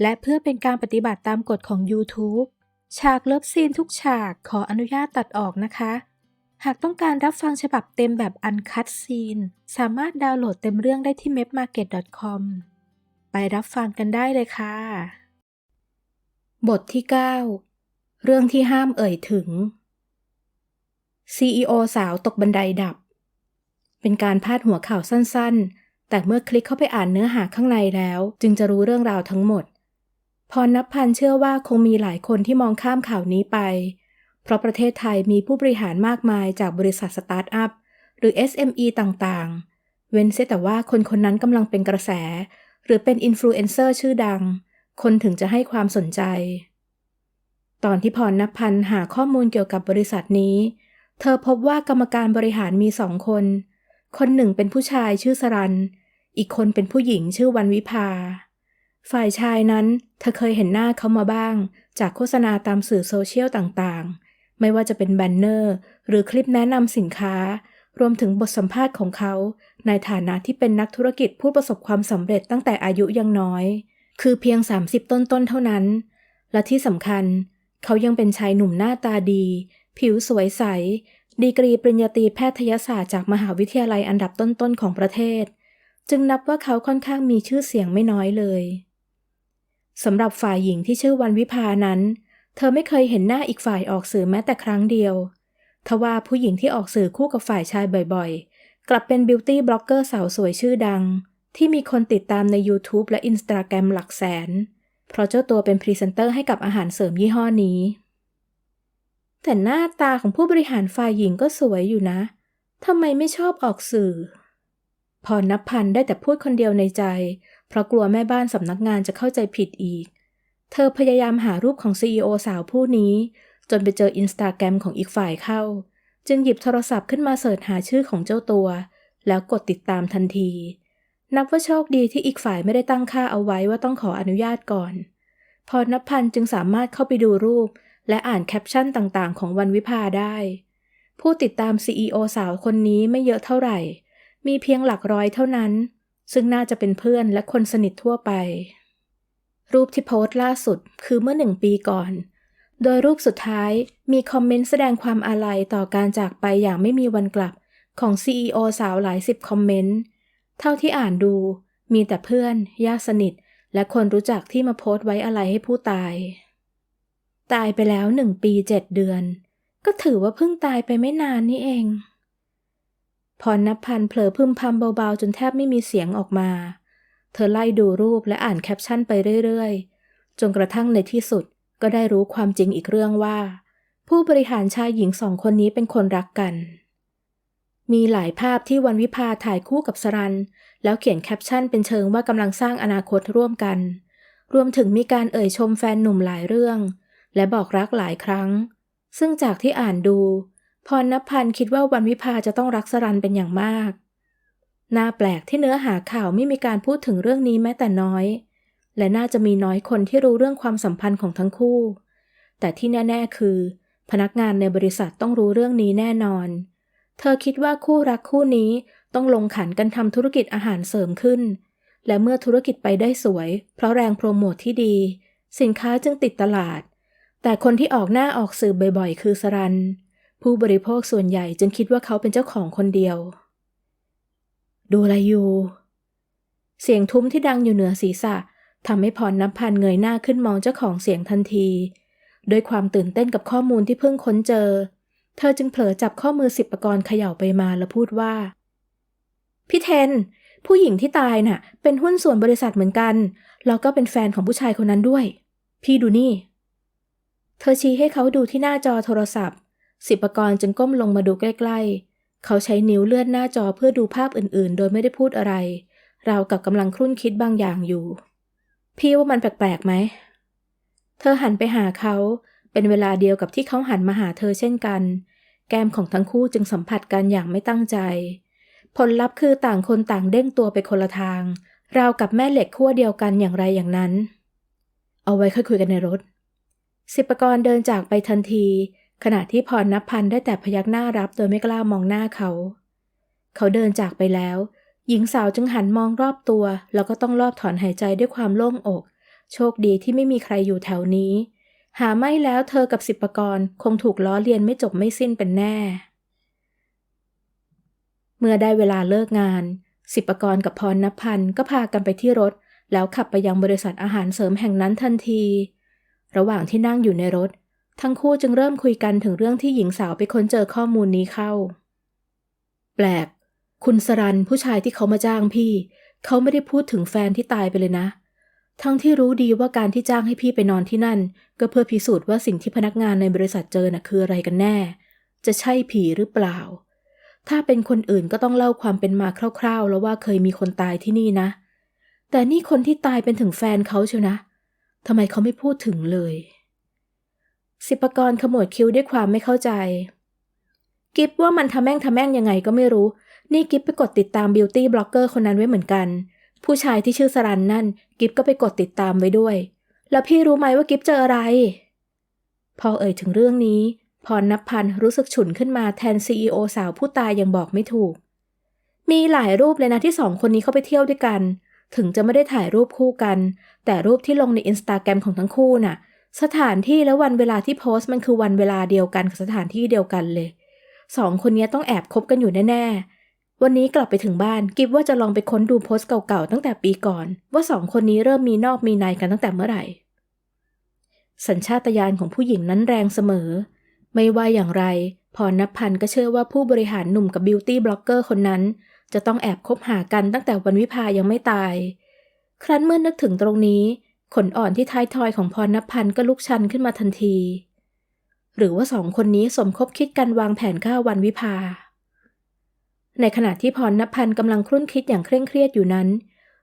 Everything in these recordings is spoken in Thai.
และเพื่อเป็นการปฏิบัติตามกฎของ YouTube ฉากเลิฟซีนทุกฉากขออนุญาตตัดออกนะคะ หากต้องการรับฟังฉบับเต็มแบบอันคัดซีน สามารถดาวน์โหลดเต็มเรื่องได้ที่ mepmarket.com ไปรับฟังกันได้เลยค่ะ บทที่ 9 เรื่องที่ห้ามเอ่ยถึง CEO สาวตกบันไดดับ เป็นการพาดหัวข่าวสั้นๆ แต่เมื่อคลิกเข้าไปอ่านเนื้อหาข้างในแล้ว จึงจะรู้เรื่องราวทั้งหมด พรนับพันเชื่อว่าคงมีหลายคนที่มองข้ามข่าวนี้ไป เพราะประเทศไทยมีผู้บริหารมากมายจากบริษัทสตาร์ทอัพหรือ SME ต่างๆ เว้นเสียแต่ว่าคนคนนั้นกำลังเป็นกระแส หรือเป็นอินฟลูเอนเซอร์ชื่อดัง คนถึงจะให้ความสนใจ ตอนที่พรนับพันหาข้อมูลเกี่ยวกับบริษัทนี้ เธอพบว่ากรรมการบริหารมีสองคน คนหนึ่งเป็นผู้ชายชื่อสรัน อีกคนเป็นผู้หญิงชื่อวันวิภา ฝ่ายชายนั้นเธอเคยเห็นหน้าเขามาบ้าง จากโฆษณาตามสื่อโซเชียลต่างๆ ไม่ว่าจะเป็นแบนเนอร์ หรือคลิปแนะนำสินค้า รวมถึงบทสัมภาษณ์ของเขา ในฐานะที่เป็นนักธุรกิจผู้ประสบความสำเร็จตั้งแต่อายุยังน้อย คือเพียง 30 ต้นๆเท่านั้น และที่สำคัญ เขายังเป็นชายหนุ่มหน้าตาดี ผิวสวยใส ดีกรีปริญญาตรีแพทยศาสตร์จากมหาวิทยาลัยอันดับต้นๆของประเทศ จึงนับว่าเขาค่อนข้างมีชื่อเสียงไม่น้อยเลย สำหรับฝ่ายหญิงที่ชื่อวันวิพานั้น เธอไม่เคยเห็นหน้าอีกฝ่ายออกสื่อแม้แต่ครั้งเดียว ทว่าผู้หญิงที่ออกสื่อคู่กับฝ่ายชายบ่อยๆ กลับเป็นบิวตี้บล็อกเกอร์สาวสวยชื่อดัง ที่มีคนติดตามใน YouTube และ Instagram หลักแสน เพราะเจ้าตัวเป็นพรีเซนเตอร์ให้กับอาหารเสริมยี่ห้อนี้ แต่หน้าตาของผู้บริหารฝ่ายหญิงก็สวยอยู่นะทำไมไม่ชอบออกสื่อ พรนับพันได้แต่พูดคนเดียวในใจ เพราะกลัวแม่บ้านสำนักงานจะเข้าใจผิดอีก เธอพยายามหารูปของ CEO สาวผู้นี้ จนไปเจออินสตาแกรมของอีกฝ่ายเข้า จึงหยิบโทรศัพท์ขึ้นมาเสิร์ชหาชื่อของเจ้าตัว แล้วกดติดตามทันที นับว่าโชคดีที่อีกฝ่ายไม่ได้ตั้งค่าเอาไว้ว่าต้องขออนุญาตก่อน พรนับพันจึงสามารถเข้าไปดูรูป และอ่านแคปชั่นต่างๆ ของวันวิภาได้ ผู้ติดตาม CEO สาวคนนี้ไม่เยอะเท่าไหร่ มีเพียงหลักร้อยเท่านั้น ซึ่งน่าจะเป็นเพื่อนและคนสนิททั่วไป รูปที่โพสต์ล่าสุดคือเมื่อหนึ่งปีก่อน โดยรูปสุดท้ายมีคอมเมนต์แสดงความอาลัยต่อการจากไปอย่างไม่มีวันกลับของ CEO สาวหลายสิบคอมเมนต์ เท่าที่อ่านดู มีแต่เพื่อน ญาติสนิท และคนรู้จักที่มาโพสต์ไว้อะไรให้ผู้ตาย ตายไปแล้วหนึ่งปีเจ็ดเดือน ก็ถือว่าเพิ่งตายไปไม่นานนี่เอง พรนับพันเผลอพึมพำเบาๆ จนแทบไม่มีเสียงออกมา เธอไล่ดูรูปและอ่านแคปชั่นไปเรื่อยๆ จนกระทั่งในที่สุดก็ได้รู้ความจริงอีกเรื่องว่า ผู้บริหารชายหญิงสองคนนี้เป็นคนรักกัน มีหลายภาพที่วันวิพาถ่ายคู่กับสรัน แล้วเขียนแคปชั่นเป็นเชิงว่ากำลังสร้างอนาคตร่วมกัน รวมถึงมีการเอ่ยชมแฟนหนุ่มหลายเรื่อง และบอกรักหลายครั้ง ซึ่งจากที่อ่านดู พรณพันธ์คิดว่าวันวิพาจะต้องรักสรันเป็นอย่างมาก น่าแปลกที่เนื้อหาข่าวไม่มีการพูดถึงเรื่องนี้แม้แต่น้อย และน่าจะมีน้อยคนที่รู้เรื่องความสัมพันธ์ของทั้งคู่ แต่ที่แน่ ๆ คือ พนักงานในบริษัทต้องรู้เรื่องนี้แน่นอน เธอคิดว่าคู่รักคู่นี้ต้องลงขันกันทำธุรกิจอาหารเสริมขึ้น และเมื่อธุรกิจไปได้สวย เพราะแรงโปรโมทที่ดี สินค้าจึงติดตลาด แต่คนที่ออกหน้าออกสื่อบ่อยๆ คือสรัน ผู้บริโภคส่วนใหญ่จึงคิดว่าเขาเป็นเจ้าของคนเดียว ดูอะไรอยู่ เสียงทุ้มที่ดังอยู่เหนือศีรษะทำให้พรนับพันเงยหน้าขึ้นมองเจ้าของเสียงทันทีด้วยความตื่นเต้นกับข้อมูลที่เพิ่งค้นเจอ เธอจึงเผลอจับข้อมือสิบประกรณ์เขย่าไปมาแล้วพูดว่า พี่เทน ผู้หญิงที่ตายน่ะ เป็นหุ้นส่วนบริษัทเหมือนกัน แล้วก็เป็นแฟนของผู้ชายคนนั้นด้วย พี่ดูนี่ เธอชี้ให้เขาดูที่หน้าจอโทรศัพท์ สิบประกรณ์จึงก้มลงมาดูใกล้ๆ เขาใช้นิ้วเลื่อนหน้าจอเพื่อดูภาพอื่นๆ โดยไม่ได้พูดอะไร เรากับกำลังครุ่นคิดบางอย่างอยู่ พี่ว่ามันแปลกๆไหม เธอหันไปหาเขา เป็นเวลาเดียวกับที่เขาหันมาหาเธอเช่นกัน แก้มของทั้งคู่จึงสัมผัสกันอย่างไม่ตั้งใจ ผลลัพธ์คือต่างคนต่างเด้งตัวไปคนละทาง ราวกับแม่เหล็กขั้วเดียวกันอย่างไรอย่างนั้น เอาไว้ค่อยคุยกันในรถ สิบประกรณ์เดินจากไปทันที ขณะที่พรนับพันได้แต่พยักหน้ารับโดยไม่กล้ามองหน้าเขา เขาเดินจากไปแล้ว หญิงสาวจึงหันมองรอบตัว แล้วก็ต้องรอบถอนหายใจด้วยความโล่งอก โชคดีที่ไม่มีใครอยู่แถวนี้ หาไม่แล้วเธอกับสิบประกรคงถูกล้อเลียนไม่จบไม่สิ้นเป็นแน่ เมื่อได้เวลาเลิกงาน สิบปรกรกับพรนับพันธ์ก็พากันไปที่รถ แล้วขับไปยังบริษัทอาหารเสริมแห่งนั้นทันที ระหว่างที่นั่งอยู่ในรถ ทั้งคู่จึงเริ่มคุยกันถึงเรื่องที่หญิงสาวไปค้นเจอข้อมูลนี้เข้า แปลก คุณสรันผู้ชายที่เขามาจ้างพี่ เขาไม่ได้พูดถึงแฟนที่ตายไปเลยนะ ทั้งที่รู้ดีว่าการที่จ้างให้พี่ไปนอนที่นั่น ก็เพื่อพิสูจน์ว่าสิ่งที่พนักงานในบริษัทเจอน่ะคืออะไรกันแน่ จะใช่ผีหรือเปล่า ถ้าเป็นคนอื่นก็ต้องเล่าความเป็นมาคร่าว ๆ แล้วว่าเคยมีคนตายที่นี่นะ แต่นี่คนที่ตายเป็นถึงแฟนเขาเชียวนะทำไมเขาไม่พูดถึงเลย สิปกรขมวดคิ้วด้วยความไม่เข้าใจ กิฟว่ามันทำแม่งทำแม่งยังไงก็ไม่รู้ นี่กิฟไปกดติดตามบิวตี้บล็อกเกอร์คนนั้นไว้เหมือนกัน ผู้ชายที่ชื่อสรันนั่น กิฟก็ไปกดติดตามไว้ด้วย แล้วพี่รู้ไหมว่ากิฟเจออะไร พอเอ่ยถึงเรื่องนี้ พรนับพันรู้สึกฉุนขึ้นมาแทนซีอสาวผู้ตายยังบอกไม่ถูก มีหลายรูปเลยนะที่สองคนนี้เข้าไปเที่ยวด้วยกัน ถึงจะไม่ได้ถ่ายรูปคู่กัน แต่รูปที่ลงในอินสตาแกรมของทั้งคู่น่ะ สถานที่และวันเวลาที่โพสต์มันคือวันเวลาเดียวกันกับสถานที่เดียวกันเลยสองคนนี้ต้องแอบคบกันอยู่แน่ๆ วันนี้กลับไปถึงบ้านกิฟว่าจะลองไปค้นดูโพสต์เก่าๆตั้งแต่ปีก่อน ว่าสองคนนี้เริ่มมีนอกมีในกันตั้งแต่เมื่อไหร่ สัญชาตญาณของผู้หญิงนั้นแรงเสมอ ไม่ว่าอย่างไร พรนพันธ์ก็เชื่อว่าผู้บริหารหนุ่มกับบิวตี้บล็อกเกอร์คนนั้น จะต้องแอบคบหากันตั้งแต่วันวิพายังไม่ตาย ครั้นเมื่อนึกถึงตรงนี้ ขนอ่อนที่ท้ายทอยของพรนพันธ์ก็ลุกชันขึ้นมาทันที หรือว่าสองคนนี้สมคบคิดกันวางแผนฆ่าวันวิพาในขณะที่พรนพันธ์กำลังครุ่นคิดอย่างเคร่งเครียดอยู่นั้น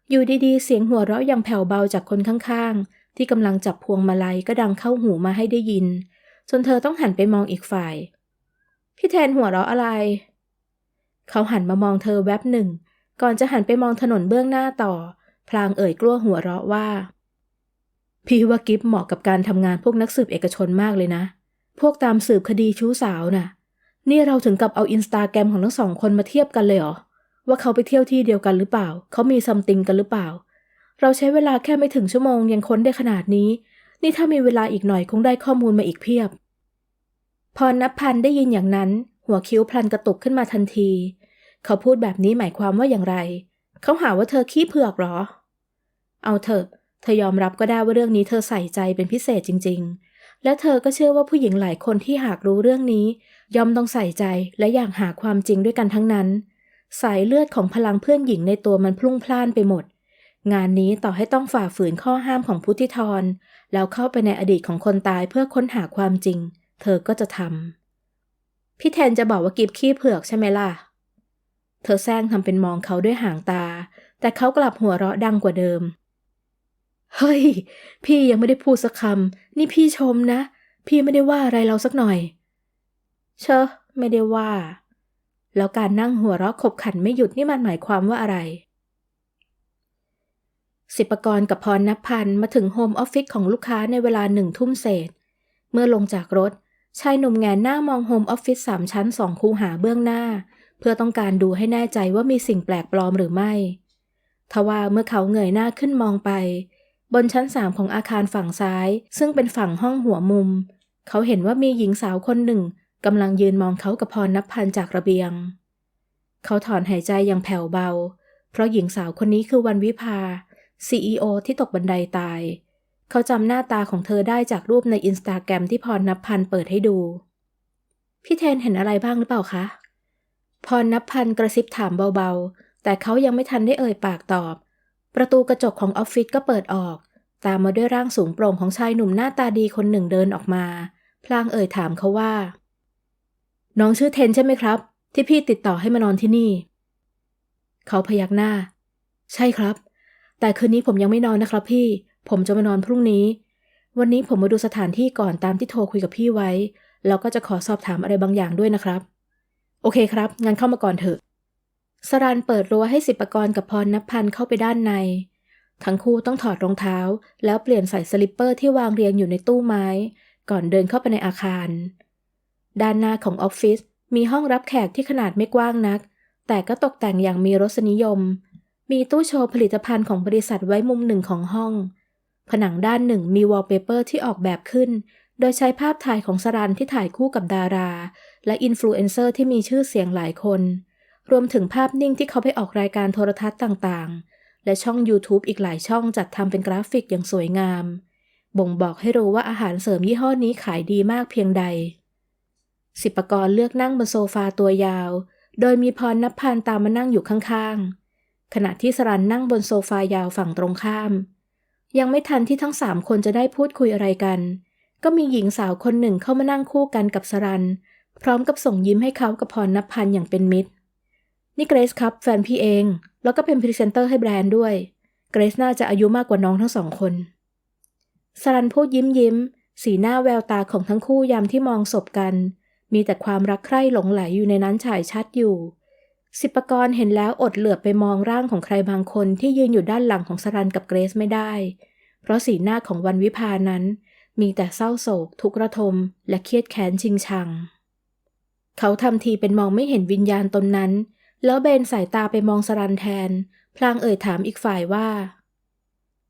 อยู่ดีๆ เสียงหัวเราะยังแผ่วเบาจากคนข้างๆ ที่กำลังจับพวงมาลัยก็ดังเข้าหูมาให้ได้ยิน จนเธอต้องหันไปมองอีกฝ่าย พี่แทนหัวเราะอะไร เขาหันมามองเธอแวบหนึ่ง ก่อนจะหันไปมองถนนเบื้องหน้าต่อ พลางเอ่ยกลัวหัวเราะว่า พี่ว่ากิฟเหมาะกับการทำงานพวกนักสืบเอกชนมากเลยนะ พวกตามสืบคดีชู้สาวน่ะ นี่เราถึงกับเอาอินสตาแกรมของทั้งสองคนมาเทียบกันเลยเหรอ ว่าเขาไปเที่ยวที่เดียวกันหรือเปล่า เขามีซัมติงกันหรือเปล่า เราใช้เวลาแค่ไม่ถึงชั่วโมงยังค้นได้ขนาดนี้ นี่ถ้ามีเวลาอีกหน่อยคงได้ข้อมูลมาอีกเพียบ พรนับพันได้ยินอย่างนั้น หัวคิ้วพลันกระตุกขึ้นมาทันที เขาพูดแบบนี้หมายความว่าอย่างไร เขาหาว่าเธอขี้เผือกหรอ เอาเถอะ เธอยอมรับก็ได้ว่าเรื่องนี้เธอใส่ใจเป็นพิเศษจริง ๆ และเธอก็เชื่อว่าผู้หญิงหลายคนที่หากรู้เรื่องนี้ย่อมต้องใส่ใจและอยากหาความจริงด้วยกันทั้งนั้น สายเลือดของพลังเพื่อนหญิงในตัวมันพลุ่งพล่านไปหมด งานนี้ต่อให้ต้องฝ่าฝืนข้อห้ามของพุทธิธรแล้วเข้าไปในอดีตของคนตายเพื่อค้นหาความจริง เธอก็จะทำพี่แทนจะบอกว่ากิบขี้เผือกใช่ไหมล่ะ เธอแซงทำเป็นมองเขาด้วยหางตา แต่เขากลับหัวเราะดังกว่าเดิม เฮ้ย พี่ยังไม่ได้พูดสักคำนี่พี่ชมนะ พี่ไม่ได้ว่าอะไรเราสักหน่อย เชอะไม่ได้ว่า แล้วการนั่งหัวเราะขบขันไม่หยุดนี่มันหมายความว่าอะไร สิบประกรกับพรนับพันมาถึงโฮมออฟฟิศของลูกค้าในเวลาหนึ่งทุ่มเศษ เมื่อลงจากรถชายหนุ่มแงนหน้ามองโฮมออฟฟิศสามชั้นสองคูหาเบื้องหน้า เพื่อต้องการดูให้แน่ใจว่ามีสิ่งแปลกปลอมหรือไม่ ทว่าเมื่อเขาเงยหน้าขึ้นมองไป บนชั้นสามของอาคารฝั่งซ้าย ซึ่งเป็นฝั่งห้องหัวมุม เขาเห็นว่ามีหญิงสาวคนหนึ่งกำลังยืนมองเขากับพรนับพันจากระเบียง เขาถอนหายใจอย่างแผ่วเบา เพราะหญิงสาวคนนี้คือวันวิภา CEO ที่ตกบันไดตาย เขาจำหน้าตาของเธอได้จากรูปในอินสตาแกรมที่พรนับพันเปิดให้ดู พี่เทนเห็นอะไรบ้างหรือเปล่าคะ พรนับพันกระซิบถามเบาๆ แต่เขายังไม่ทันได้เอ่ยปากตอบ ประตูกระจกของออฟฟิศก็เปิดออก ตามมาด้วยร่างสูงโปร่งของชายหนุ่มหน้าตาดีคนหนึ่งเดินออกมา พลางเอ่ยถามเขาว่า น้องชื่อเทนใช่ไหมครับ ที่พี่ติดต่อให้มานอนที่นี่ เขาพยักหน้า ใช่ครับ แต่คืนนี้ผมยังไม่นอนนะครับพี่ ผมจะมานอนพรุ่งนี้ วันนี้ผมมาดูสถานที่ก่อนตามที่โทรคุยกับพี่ไว้ แล้วก็จะขอสอบถามอะไรบางอย่างด้วยนะครับ โอเคครับ งั้นเข้ามาก่อนเถอะ สรันเปิดรั้วให้สิบปกรกับพรนับพันเข้าไปด้านใน ทั้งคู่ต้องถอดรองเท้า แล้วเปลี่ยนใส่สลิปเปอร์ที่วางเรียงอยู่ในตู้ไม้ ก่อนเดินเข้าไปในอาคาร ด้านหน้าของออฟฟิศมีห้องรับแขกที่ขนาดไม่กว้างนัก แต่ก็ตกแต่งอย่างมีรสนิยม มีตู้โชว์ผลิตภัณฑ์ของบริษัทไว้มุมหนึ่งของห้อง ผนังด้านหนึ่งมีวอลเปเปอร์ที่ออกแบบขึ้น โดยใช้ภาพถ่ายของสรันที่ถ่ายคู่กับดารา และอินฟลูเอนเซอร์ที่มีชื่อเสียงหลายคน รวมถึงภาพนิ่งที่เขาไปออกรายการโทรทัศน์ต่างๆ และช่อง YouTube อีกหลายช่องจัดทำเป็นกราฟิกอย่างสวยงาม บ่งบอกให้รู้ว่าอาหารเสริมยี่ห้อนี้ขายดีมากเพียงใด สิปกรเลือกนั่งบนโซฟาตัวยาว โดยมีพรนับพันตามมานั่งอยู่ข้างๆ ขณะที่สรันนั่งบนโซฟายาวฝั่งตรงข้าม ยังไม่ทันที่ทั้งสามคนจะได้พูดคุยอะไรกัน ก็มีหญิงสาวคนหนึ่งเข้ามานั่งคู่กันกับสรัน พร้อมกับส่งยิ้มให้เขากับพรนับพันอย่างเป็นมิตร นี่เกรซครับแฟนพี่เอง แล้วก็เป็นพรีเซนเตอร์ให้แบรนด์ด้วย เกรซน่าจะอายุมากกว่าน้องทั้งสองคนสรันพูดยิ้มยิ้ม สีหน้าแววตาของทั้งคู่ยามที่มองศพกัน มีแต่ความรักใคร่หลงไหลอยู่ในนั้นฉายชัดอยู่ สิปกรเห็นแล้วอดเหลือบไปมองร่างของใครบางคนที่ยืนอยู่ด้านหลังของสรันกับเกรซไม่ได้ เพราะสีหน้าของวันวิพานั้น มีแต่เศร้าโศก ทุกระทม และเครียดแค้นชิงชัง เขาทำทีเป็นมองไม่เห็นวิญญาณตนนั้น แล้วเบนสายตาไปมองสรันแทน พลางเอ่ยถามอีกฝ่ายว่า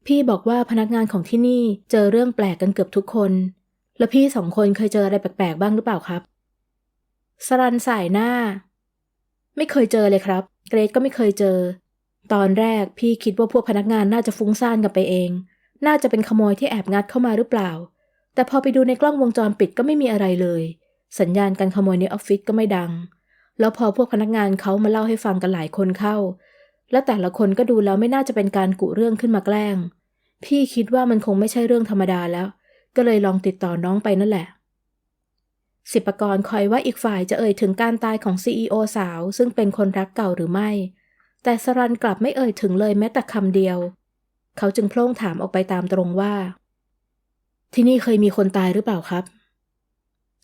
พี่บอกว่าพนักงานของที่นี่เจอเรื่องแปลกกันเกือบทุกคน แล้วพี่สองคนเคยเจออะไรแปลกๆบ้างหรือเปล่าครับ สรันสายหน้า ไม่เคยเจอเลยครับ เกรดก็ไม่เคยเจอ ตอนแรกพี่คิดว่าพวกพนักงานน่าจะฟุ้งซ่านกันไปเอง น่าจะเป็นขโมยที่แอบงัดเข้ามาหรือเปล่า แต่พอไปดูในกล้องวงจรปิดก็ไม่มีอะไรเลย สัญญาณการขโมยในออฟฟิศก็ไม่ดัง แล้วพอพวกพนักงานเขามาเล่าให้ฟังกันหลายคนเข้า และแต่ละคนก็ดูแล้วไม่น่าจะเป็นการกุเรื่องขึ้นมาแกล้ง พี่คิดว่ามันคงไม่ใช่เรื่องธรรมดาแล้ว ก็เลยลองติดต่อน้องไปนั่นแหละ สิบปกรคอยว่าอีกฝ่ายจะเอ่ยถึงการตายของ CEO สาว ซึ่งเป็นคนรักเก่าหรือไม่ แต่สรันกลับไม่เอ่ยถึงเลยแม้แต่คำเดียว เขาจึงโพล่งถามออกไปตามตรงว่า ที่นี่เคยมีคนตายหรือเปล่าครับ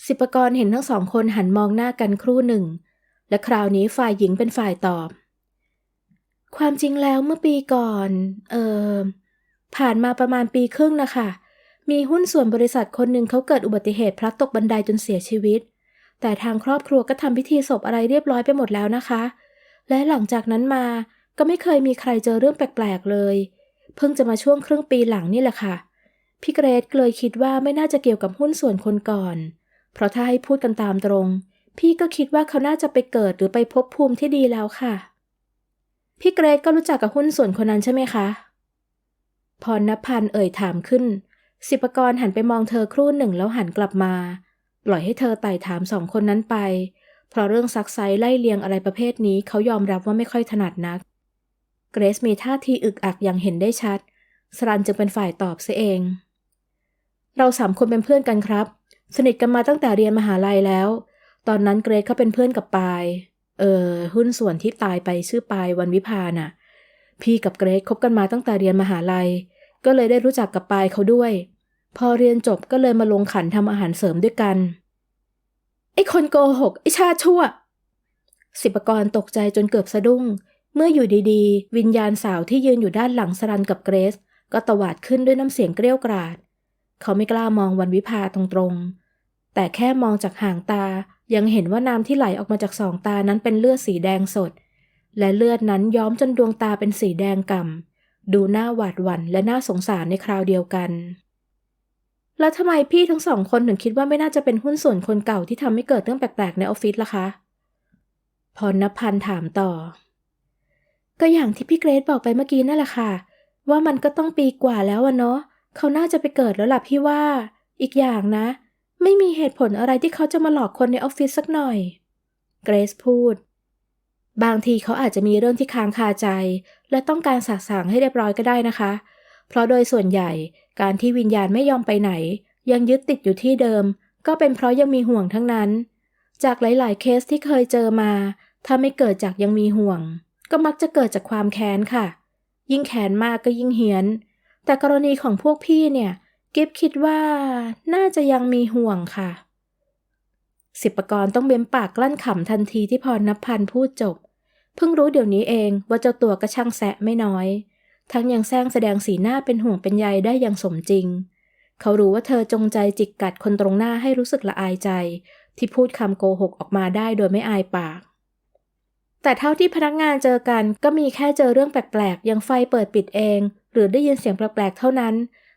สิบปกรเห็นทั้งสองคนหันมองหน้ากันครู่หนึ่ง และคราวนี้ฝ่ายหญิงเป็นฝ่ายตอบ ความจริงแล้วเมื่อปีก่อน เออผ่านมาประมาณปีครึ่งนะคะ มีหุ้นส่วนบริษัทคนหนึ่งเขาเกิดอุบัติเหตุพลัดตกบันไดจนเสียชีวิต แต่ทางครอบครัวก็ทำพิธีศพอะไรเรียบร้อยไปหมดแล้วนะคะ และหลังจากนั้นมาก็ไม่เคยมีใครเจอเรื่องแปลกๆเลย เพิ่งจะมาช่วงครึ่งปีหลังนี่แหละค่ะ พี่เกรดเลยคิดว่าไม่น่าจะเกี่ยวกับหุ้นส่วนคนก่อน เพราะถ้าให้พูดกันตามตรง พี่ก็คิดว่าเขาน่าจะไปเกิดหรือไปพบภูมิที่ดีแล้วค่ะ พี่เกรดก็รู้จักกับหุ้นส่วนคนนั้นใช่ไหมคะ พรณพันธ์เอ่ยถามขึ้น สิบปกรหันไปมองเธอครู่หนึ่งแล้วหันกลับมา ปล่อยให้เธอไต่ถามสองคนนั้นไป เพราะเรื่องซักไซไล่เลียงอะไรประเภทนี้เขายอมรับว่าไม่ค่อยถนัดนัก เกรซมีท่าทีอึกอักอย่างเห็นได้ชัด สรันจึงเป็นฝ่ายตอบเสียเอง เราสามคนเป็นเพื่อนกันครับ สนิทกันมาตั้งแต่เรียนมหาลัยแล้ว ตอนนั้นเกรซเขาเป็นเพื่อนกับปาย เออหุ้นส่วนที่ตายไปชื่อปายวันวิพาน่ะ พี่กับเกรซคบกันมาตั้งแต่เรียนมหาลัย ก็เลยได้รู้จักกับปายเขาด้วย พอเรียนจบก็เลยมาลงขันทำอาหารเสริมด้วยกัน ไอ้คนโกหก ไอ้ชาชั่ว สิบกรตกใจจนเกือบสะดุ้ง เมื่ออยู่ดีๆ วิญญาณสาวที่ยืนอยู่ด้านหลังสรันกับเกรซก็ตวาดขึ้นด้วยน้ำเสียงเกรี้ยวกราด เขาไม่กล้ามองวันวิพาตรงๆ แต่แค่มองจากห่างตา ยังเห็นว่าน้ำที่ไหลออกมาจากสองตานั้นเป็นเลือดสีแดงสด และเลือดนั้นย้อมจนดวงตาเป็นสีแดงก่ำดูน่าหวาดหวั่นและน่าสงสารในคราวเดียวกัน แล้วทำไมพี่ทั้งสองคนถึงคิดว่าไม่น่าจะเป็นหุ้นส่วนคนเก่าที่ทำให้เกิดเรื่องแปลกๆในออฟฟิศล่ะคะ พรณพันธ์ถามต่อ ก็อย่างที่พี่เกรซบอกไปเมื่อกี้นั่นแหละค่ะ ว่ามันก็ต้องปีกว่าแล้วอะเนาะเขาน่าจะไปเกิดแล้วล่ะพี่ว่า อีกอย่างนะ ไม่มีเหตุผลอะไรที่เขาจะมาหลอกคนในออฟฟิศสักหน่อย เกรซพูด บางทีเขาอาจจะมีเรื่องที่ค้างคาใจ และต้องการสาสางให้เรียบร้อยก็ได้นะคะ เพราะโดยส่วนใหญ่การที่วิญญาณไม่ยอมไปไหน ยังยึดติดอยู่ที่เดิม ก็เป็นเพราะยังมีห่วงทั้งนั้น จากหลาย ๆ เคสที่เคยเจอมา ถ้าไม่เกิดจากยังมีห่วง ก็มักจะเกิดจากความแค้นค่ะ ยิ่งแค้นมากก็ยิ่งเฮี้ยน แต่กรณีของพวกพี่เนี่ย กิฟคิดว่าน่าจะยังมีห่วงค่ะ สิบประกรต้องเบ้มปากกลั้นขำทันทีที่พรนับพันธ์พูดจบ เพิ่งรู้เดี๋ยวนี้เองว่าเจ้าตัวก็ช่างแซะไม่น้อย ทั้งยังแซงแสดงสีหน้าเป็นห่วงเป็นใยได้อย่างสมจริง เขารู้ว่าเธอจงใจจิกกัดคนตรงหน้าให้รู้สึกละอายใจ ที่พูดคำโกหกออกมาได้โดยไม่อายปากแต่เท่าที่พนักงานเจอกันก็มีแค่เจอเรื่องแปลกๆ อย่างไฟเปิดปิดเอง หรือได้ยินเสียงแปลกๆ เท่านั้น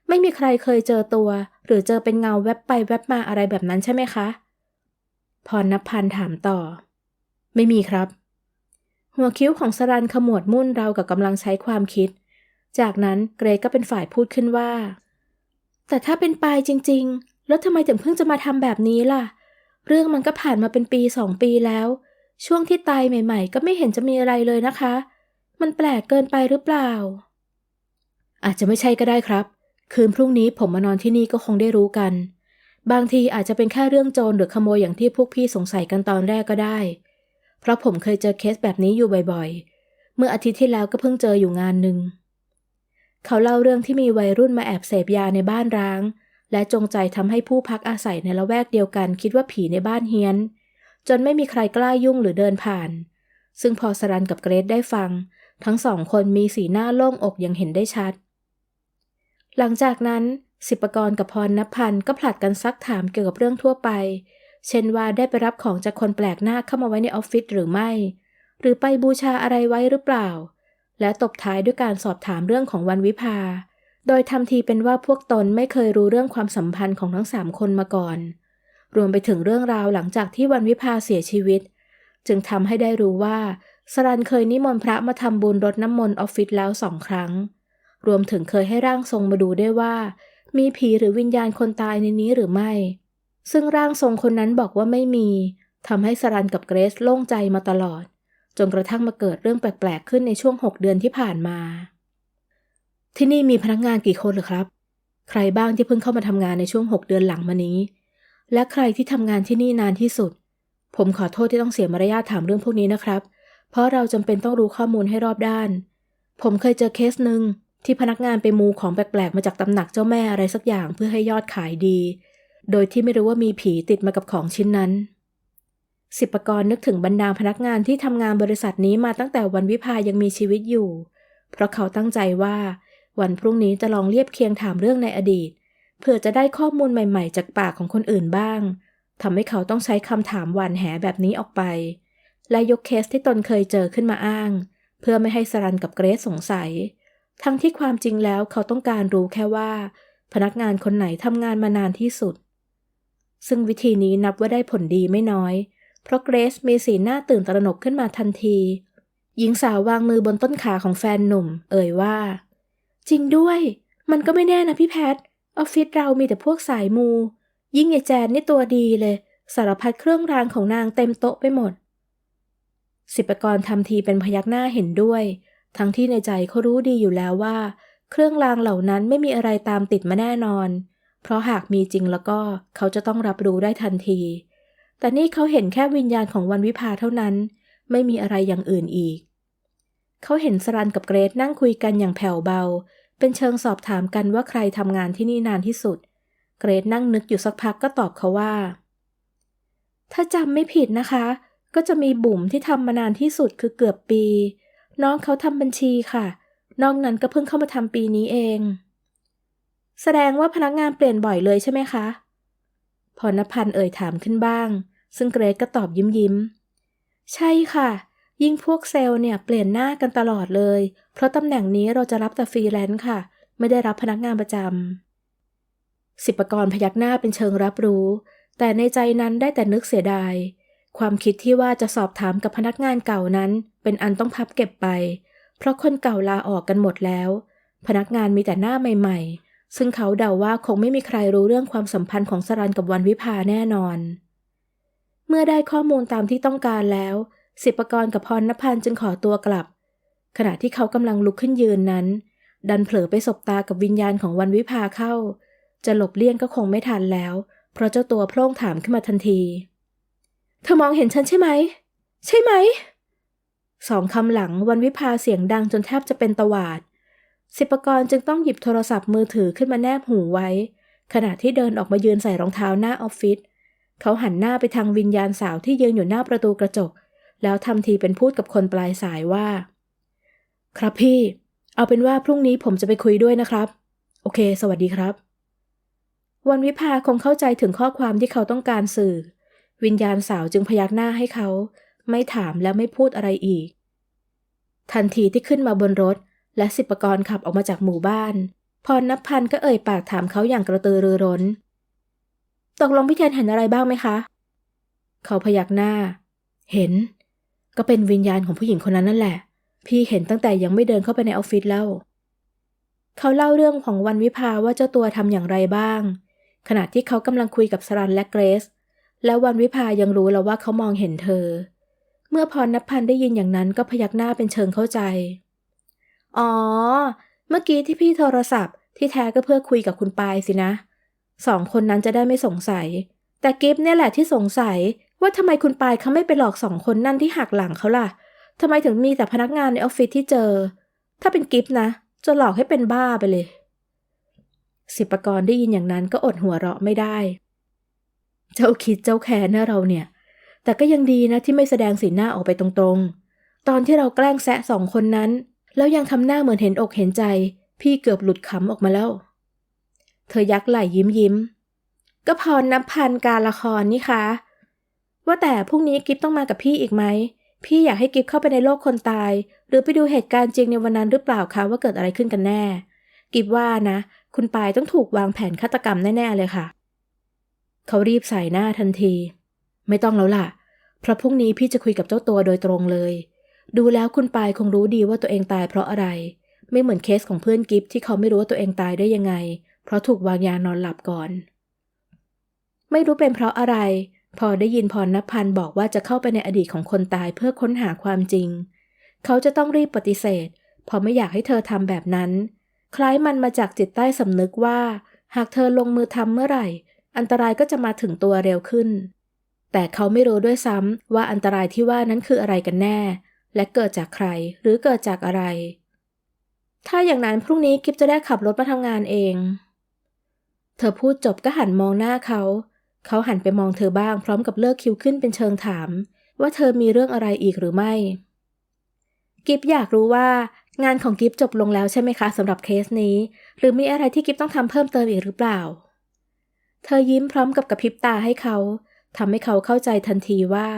ไม่มีใครเคยเจอตัว หรือเจอเป็นเงาแวบไปแวบมาอะไรแบบนั้นใช่ไหมคะ พรณพันธ์ถามต่อ ไม่มีครับ หัวคิ้วของสรันขมวดมุ่นเรากับกำลังใช้ความคิด จากนั้นเกรกก็เป็นฝ่ายพูดขึ้นว่า แต่ถ้าเป็นปายจริง ๆ แล้วทำไมถึงเพิ่งจะมาทำแบบนี้ล่ะ เรื่องมันก็ผ่านมาเป็นปีสองปีแล้ว ช่วงที่ตายใหม่ ๆ ก็ไม่เห็นจะมีอะไรเลยนะคะ มันแปลกเกินไปหรือเปล่าอาจจะไม่ใช่ก็ได้ครับ คืนพรุ่งนี้ผมมานอนที่นี่ก็คงได้รู้กัน บางทีอาจจะเป็นแค่เรื่องโจรหรือขโมยอย่างที่พวกพี่สงสัยกันตอนแรกก็ได้ เพราะผมเคยเจอเคสแบบนี้อยู่บ่อยๆ เมื่ออาทิตย์ที่แล้วก็เพิ่งเจออยู่งานหนึ่ง เขาเล่าเรื่องที่มีวัยรุ่นมาแอบเสพยาในบ้านร้าง และจงใจทำให้ผู้พักอาศัยในละแวกเดียวกัน คิดว่าผีในบ้านเฮี้ยน จนไม่มีใครกล้ายุ่งหรือเดินผ่าน ซึ่งพอสรันกับเกรซได้ฟัง ทั้งสองคนมีสีหน้าโล่งอกอย่างเห็นได้ชัด หลังจากนั้นสิปกรกับพรณพันธ์ก็ผลัดกันซักถามเกี่ยวกับเรื่องทั่วไป เช่นว่าได้ไปรับของจากคนแปลกหน้าเข้ามาไว้ในออฟฟิศหรือไม่ หรือไปบูชาอะไรไว้หรือเปล่า และตบท้ายด้วยการสอบถามเรื่องของวันวิภา โดยทำทีเป็นว่าพวกตนไม่เคยรู้เรื่องความสัมพันธ์ของทั้งสามคนมาก่อน รวมไปถึงเรื่องราวหลังจากที่วันวิภาเสียชีวิต จึงทำให้ได้รู้ว่าสรันเคยนิมนต์พระมาทำบุญรดน้ำมนต์ออฟฟิศแล้วสองครั้ง รวมถึงเคยให้ร่างทรงมาดูได้วยว่า มีผีหรือวิญญาณคนตายในนี้หรือไม่ ซึ่งร่างทรงคนนั้นบอกว่าไม่มีทำให้สรันกับเกรซโล่งใจมาตลอด จนกระทั่งมาเกิดเรื่องแปลกๆขึ้นในช่วงหกเดือนที่ผ่านมา ที่นี่มีพนักงานกี่คนหรือครับ ใครบ้างที่เพิ่งเข้ามาทำงานในช่วงหกเดือนหลังมานี้ และใครที่ทำงานที่นี่นานที่สุด ผมขอโทษที่ต้องเสียมารยาทถามเรื่องพวกนี้นะครับ เพราะเราจำเป็นต้องรู้ข้อมูลให้รอบด้าน ผมเคยเจอเคสหนึ่ง ที่พนักงานไปมูของแปลกๆมาจากตำหนักเจ้าแม่อะไรสักอย่างเพื่อให้ยอดขายดี โดยที่ไม่รู้ว่ามีผีติดมากับของชิ้นนั้น สิบปรกรนึกถึงบรรดาพนักงานที่ทำงานบริษัทนี้มาตั้งแต่วันวิภายังมีชีวิตอยู่ เพราะเขาตั้งใจว่า วันพรุ่งนี้จะลองเรียบเคียงถามเรื่องในอดีต เพื่อจะได้ข้อมูลใหม่ๆ จากปากของคนอื่นบ้างทำให้เขาต้องใช้คำถามหวานแหแบบนี้ออกไป และยกเคสที่ตนเคยเจอขึ้นมาอ้าง เพื่อไม่ให้สรันกับเกรซสงสัย ทั้งที่ความจริงแล้วเขาต้องการรู้แค่ว่า พนักงานคนไหนทำงานมานานที่สุด ซึ่งวิธีนี้นับว่าได้ผลดีไม่น้อย เพราะเกรซมีสีหน้าตื่นตระหนกขึ้นมาทันที หญิงสาววางมือบนต้นขาของแฟนหนุ่ม เอ่ยว่า จริงด้วย มันก็ไม่แน่นะพี่แพทออฟฟิศเรามีแต่พวกสายมู ยิ่งยายแจนนี่ตัวดีเลย สารพัดเครื่องรางของนางเต็มโต๊ะไปหมด สิบประกรทำทีเป็นพยักหน้าเห็นด้วย ทั้งที่ในใจเขารู้ดีอยู่แล้วว่า เครื่องรางเหล่านั้นไม่มีอะไรตามติดมาแน่นอน เพราะหากมีจริงแล้วก็เขาจะต้องรับรู้ได้ทันที แต่นี่เขาเห็นแค่วิญญาณของวันวิภาเท่านั้น ไม่มีอะไรอย่างอื่นอีก เขาเห็นสรันกับเกรซนั่งคุยกันอย่างแผ่วเบา เป็นเชิงสอบถามกันว่าใครทำงานที่นี่นานที่สุด เกรซนั่งนึกอยู่สักพักก็ตอบเขาว่า ถ้าจำไม่ผิดนะคะ ก็จะมีบุ๋มที่ทำมานานที่สุดคือเกือบปี น้องเขาทำบัญชีค่ะ นอกนั้นก็เพิ่งเข้ามาทำปีนี้เอง แสดงว่าพนักงานเปลี่ยนบ่อยเลยใช่ไหมคะพรณพันธ์เอ่ยถามขึ้นบ้าง ซึ่งเกรซก็ตอบยิ้มยิ้ม ใช่ค่ะ ยิ่งพวกเซลล์เนี่ยเปลี่ยนหน้ากันตลอดเลย เพราะตำแหน่งนี้เราจะรับแต่ฟรีแลนซ์ค่ะ ไม่ได้รับพนักงานประจำสิบประกรพยักหน้าเป็นเชิงรับรู้ แต่ในใจนั้นได้แต่นึกเสียดาย ความคิดที่ว่าจะสอบถามกับพนักงานเก่านั้น เป็นอันต้องพับเก็บไป เพราะคนเก่าลาออกกันหมดแล้ว พนักงานมีแต่หน้าใหม่ๆ ซึ่งเขาเดาว่าคงไม่มีใครรู้เรื่องความสัมพันธ์ของสรันกับวันวิภาแน่นอน เมื่อได้ข้อมูลตามที่ต้องการแล้ว สิบประกรกับพรณพันธ์จึงขอตัวกลับ ขณะที่เขากำลังลุกขึ้นยืนนั้น ดันเผลอไปสบตากับวิญญาณของวันวิภาเข้า จะหลบเลี่ยงก็คงไม่ทันแล้ว เพราะเจ้าตัวโพล่งถามขึ้นมาทันที เธอมองเห็นฉันใช่ไหม ใช่ไหม สองคำหลังวันวิภาเสียงดังจนแทบจะเป็นตวาด สิปกรจึงต้องหยิบโทรศัพท์มือถือขึ้นมาแนบหูไว้ ขณะที่เดินออกมายืนใส่รองเท้าหน้าออฟฟิศ เขาหันหน้าไปทางวิญญาณสาวที่ยืนอยู่หน้าประตูกระจก แล้วทำทีเป็นพูดกับคนปลายสายว่า ครับพี่ เอาเป็นว่าพรุ่งนี้ผมจะไปคุยด้วยนะครับ โอเค สวัสดีครับ วันวิภาคงเข้าใจถึงข้อความที่เขาต้องการสื่อ วิญญาณสาวจึงพยักหน้าให้เขา ไม่ถามและไม่พูดอะไรอีก ทันทีที่ขึ้นมาบนรถ และสิบปกรขับออกมาจากหมู่บ้าน พรนับพันก็เอ่ยปากถามเขาอย่างกระตือรือร้น ตกลงพี่เทนเห็นอะไรบ้างไหมคะ เขาพยักหน้า เห็น ก็เป็นวิญญาณของผู้หญิงคนนั้นนั่นแหละ พี่เห็นตั้งแต่ยังไม่เดินเข้าไปในออฟฟิศแล้วเขาเล่าเรื่องของวันวิภาว่าเจ้าตัวทำอย่างไรบ้าง ขณะที่เขากำลังคุยกับสรันและเกรซ แล้ววันวิภายังรู้แล้วว่าเขามองเห็นเธอ เมื่อพรนับพันได้ยินอย่างนั้นก็พยักหน้าเป็นเชิงเข้าใจ อ๋อ เมื่อกี้ที่พี่โทรศัพท์ที่แท้ก็เพื่อคุยกับคุณปายสินะ สองคนนั้นจะได้ไม่สงสัย แต่กิฟเนี่ยแหละที่สงสัยว่าทำไมคุณปายเขาไม่ไปหลอกสองคนนั่นที่หักหลังเขาล่ะทำไมถึงมีแต่พนักงานในออฟฟิศที่เจอ ถ้าเป็นกิฟนะ จะหลอกให้เป็นบ้าไปเลย สิบปรกรณ์ได้ยินอย่างนั้นก็อดหัวเราะไม่ได้ เจ้าคิดเจ้าแค้นนะเราเนี่ย แต่ก็ยังดีนะที่ไม่แสดงสีหน้าออกไปตรงๆ ตอนที่เราแกล้งแซะสองคนนั้น แล้วยังทำหน้าเหมือนเห็นอกเห็นใจ พี่เกือบหลุดขำออกมาแล้ว เธอยักไหล่ยิ้มยิ้ม ก็พรนับพันการละครนี่คะ ว่าแต่พรุ่งนี้กิฟต้องมากับพี่อีกไหม พี่อยากให้กิฟเข้าไปในโลกคนตาย หรือไปดูเหตุการณ์จริงในวันนั้นหรือเปล่าคะว่าเกิดอะไรขึ้นกันแน่ กิฟว่านะ คุณปายต้องถูกวางแผนฆาตกรรมแน่ๆเลยค่ะ เขารีบใส่หน้าทันที ไม่ต้องแล้วล่ะ เพราะพรุ่งนี้พี่จะคุยกับเจ้าตัวโดยตรงเลย ดูแล้วคุณปายคงรู้ดีว่าตัวเองตายเพราะอะไร ไม่เหมือนเคสของเพื่อนกิฟที่เขาไม่รู้ว่าตัวเองตายได้ยังไง เพราะถูกวางยานอนหลับก่อน ไม่รู้เป็นเพราะอะไร พอได้ยินพรณพันธ์บอกว่าจะเข้าไปในอดีตของคนตายเพื่อค้นหาความจริง เขาจะต้องรีบปฏิเสธเพราะไม่อยากให้เธอทำแบบนั้น คล้ายมันมาจากจิตใต้สำนึกว่า หากเธอลงมือทำเมื่อไหร่ อันตรายก็จะมาถึงตัวเร็วขึ้น แต่เขาไม่รู้ด้วยซ้ำว่าอันตรายที่ว่านั้นคืออะไรกันแน่ และเกิดจากใครหรือเกิดจากอะไร ถ้าอย่างนั้นพรุ่งนี้กิฟจะได้ขับรถมาทำงานเอง เธอพูดจบก็หันมองหน้าเขา เขาหันไปมองเธอบ้างพร้อมกับเลิกคิวขึ้นเป็นเชิงถาม ว่าเธอมีเรื่องอะไรอีกหรือไม่ กิฟอยากรู้ว่างานของกิฟจบลงแล้วใช่ไหมคะสำหรับเคสนี้ หรือมีอะไรที่กิฟต้องทำเพิ่มเติมอีกหรือเปล่า เธอยิ้มพร้อมกับกระพริบตาให้เขาทำให้เขาเข้าใจทันทีว่า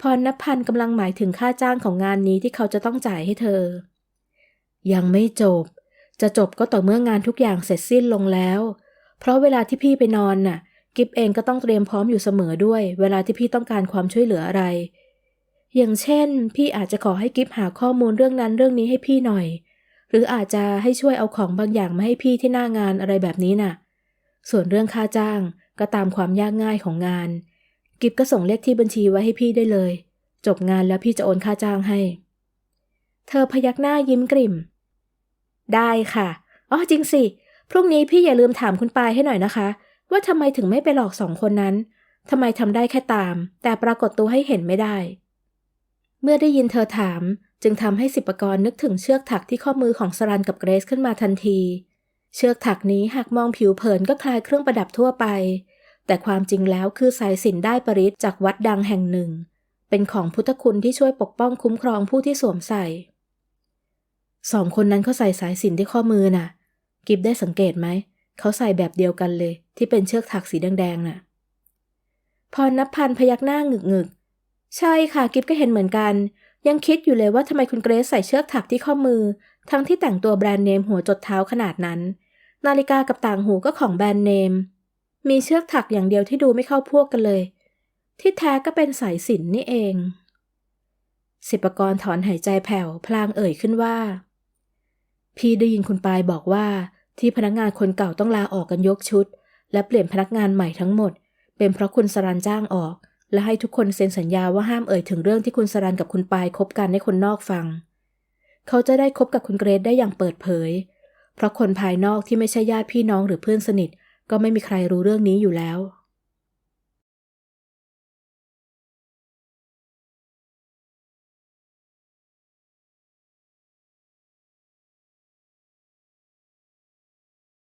พรณพันธ์กำลังหมายถึงค่าจ้างของงานนี้ที่เขาจะต้องจ่ายให้เธอ ยังไม่จบ จะจบก็ต่อเมื่องานทุกอย่างเสร็จสิ้นลงแล้ว เพราะเวลาที่พี่ไปนอนน่ะ กิฟเองก็ต้องเตรียมพร้อมอยู่เสมอด้วย เวลาที่พี่ต้องการความช่วยเหลืออะไร อย่างเช่น พี่อาจจะขอให้กิฟหาข้อมูลเรื่องนั้นเรื่องนี้ให้พี่หน่อย หรืออาจจะให้ช่วยเอาของบางอย่างมาให้พี่ที่หน้างานอะไรแบบนี้น่ะ ส่วนเรื่องค่าจ้างก็ตามความยากง่ายของงาน กิฟก็ส่งเลขที่บัญชีไว้ให้พี่ได้เลย จบงานแล้วพี่จะโอนค่าจ้างให้ เธอพยักหน้ายิ้มกริ่ม ได้ค่ะอ๋อจริงสิ พรุ่งนี้พี่อย่าลืมถามคุณปายให้หน่อยนะคะ ว่าทำไมถึงไม่ไปหลอกสองคนนั้นทำไมทำได้แค่ตาม แต่ปรากฏตัวให้เห็นไม่ได้ เมื่อได้ยินเธอถาม จึงทำให้สิบปกรณ์นึกถึงเชือกถักที่ข้อมือของสรันกับเกรซขึ้นมาทันที เชือกถักนี้หากมองผิวเผินก็คล้ายเครื่องประดับทั่วไป แต่ความจริงแล้วคือสายสิญจนได้ปริศจากวัดดังแห่งหนึ่ง เป็นของพุทธคุณที่ช่วยปกป้องคุ้มครองผู้ที่สวมใส่ สองคนนั้นเขาใส่สายสิญจนที่ข้อมือน่ะ กิฟได้สังเกตไหม เขาใส่แบบเดียวกันเลย ที่เป็นเชือกถักสีแดงๆน่ะ พรนับพันพยักหน้างึกหงึกๆใช่ค่ะกิฟก็เห็นเหมือนกัน ยังคิดอยู่เลยว่าทำไมคุณเกรซใส่เชือกถักที่ข้อมือ ทั้งที่แต่งตัวแบรนด์เนมหัวจดเท้าขนาดนั้น นาฬิกากับต่างหูก็ของแบรนด์เนม มีเชือกถักอย่างเดียวที่ดูไม่เข้าพวกกันเลย ที่แท้ก็เป็นสายสินนี่เอง สิบปกรถอนหายใจแผ่วพลางเอ่ยขึ้นว่า พี่ได้ยินคุณปายบอกว่าที่พนักงานคนเก่าต้องลาออกกันยกชุด และเปลี่ยนพนักงานใหม่ทั้งหมด เป็นเพราะคุณสรันจ้างออก และให้ทุกคนเซ็นสัญญาว่าห้ามเอ่ยถึงเรื่องที่คุณสรันกับคุณปายคบกันให้คนนอกฟัง เขาจะได้คบกับคุณเกรซได้อย่างเปิดเผย เพราะคนภายนอกที่ไม่ใช่ญาติพี่น้องหรือเพื่อนสนิท ก็ไม่มีใครรู้เรื่องนี้อยู่แล้ว